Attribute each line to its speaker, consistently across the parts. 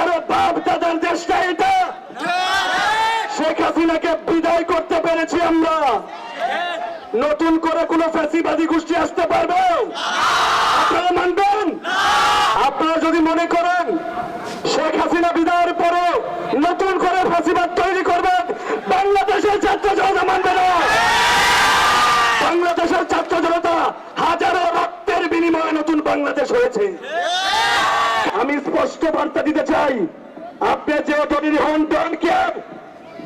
Speaker 1: কারও বাপ দাদার দেশটা এটা? শেখ হাসিনাকে বিদায় করতে পেরেছি আমরা। নতুন করে কোন ফ্যাসিবাদী গোষ্ঠী আসতে পারবে? আপনারা মানবেন? আপনারা যদি মনে করেন, শেখ হাসিনা বিদায়ের পরে নতুন করে ফাঁসিবাদ তৈরি করবেন, বাংলাদেশের ছাত্র জনতা মানবে না। বাংলাদেশের ছাত্র জনতা হাজারো রক্তের বিনিময়ে নতুন বাংলাদেশ হয়েছে। আমি স্পষ্ট বার্তা দিতে চাই, আপনি যে তৈরি হন ডনকে,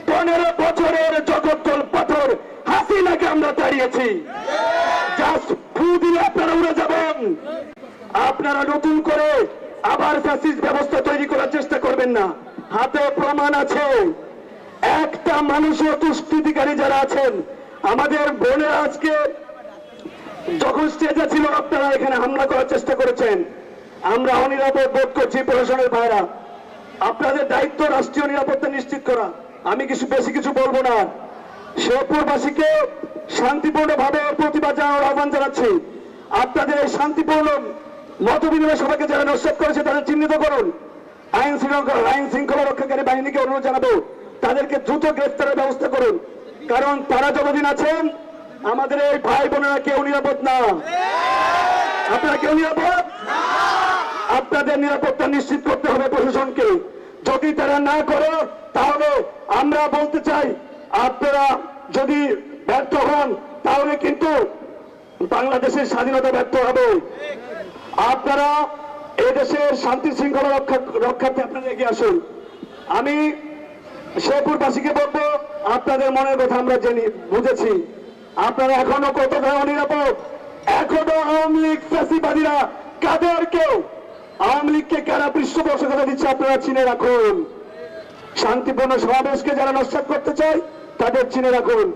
Speaker 1: পনেরো বছরের জগদ্দল পাথর হাসিনাকে আমরা দাঁড়িয়েছি আপনারা উড়ে যাবেন। আপনারা নতুন করে আবার ফ্যাসিস্ট ব্যবস্থা তৈরি করার চেষ্টা করবেন না। হাতে প্রমাণ আছে। একটা মানুষও তুষ্টিধিকারী যারা আছেন, আমাদের বোনেরা আজকে যখন স্টেজে ছিল, আপনারা এখানে হামলা করার চেষ্টা করেছেন। আমরা অনিরাপদ বোধ করছি প্রশাসনের ভাইরা। আপনাদের দায়িত্ব রাষ্ট্রীয় নিরাপত্তা নিশ্চিত করা। আমি কিছু বেশি কিছু বলব না। শেরপুরবাসীকে শান্তিপূর্ণ ভাবে প্রতিবাদ জানানোর আহ্বান জানাচ্ছি। আপনাদের এই শান্তিপূর্ণ মত বিনিময় সভাকে যারা নস্বাত করেছে, তাদের চিহ্নিত করুন। আইন শৃঙ্খলা আইন শৃঙ্খলা রক্ষাকারী বাহিনীকে অনুরোধ জানাব। তাদেরকে দ্রুত গ্রেফতারের ব্যবস্থা করুন। কারণ তারা যতদিন আছেন, আমাদের এই ভাই বোনেরা কেউ নিরাপদ না। আপনারা কেউ নিরাপদ? আপনাদের নিরাপত্তা নিশ্চিত করতে হবে প্রশাসনকে। যদি তারা না করে, তাহলে আমরা বলতে চাই, আপনারা যদি ব্যর্থ হন, তাহলে কিন্তু বাংলাদেশের স্বাধীনতা ব্যর্থ হবে। আপনারা এদেশের শান্তি শৃঙ্খলা রক্ষা, রক্ষার্থে আপনারা এগিয়ে আসুন। আমি শেরপুরবাসীকে বলব, আপনাদের মনের কথা আমরা জেনে, বুঝেছি। আপনারা এখনও কতটা অনিরাপদ? এখনও আওয়ামী লীগ ফ্যাসিবাদীরা কাদের কেউ আওয়ামী লীগকে কারা পৃষ্ঠপোষকতা দিচ্ছে আপনারা চিনে রাখুন। শান্তিপূর্ণ সমাবেশকে যারা নস্বাত করতে চায়, তাদের চিনে রাখুন।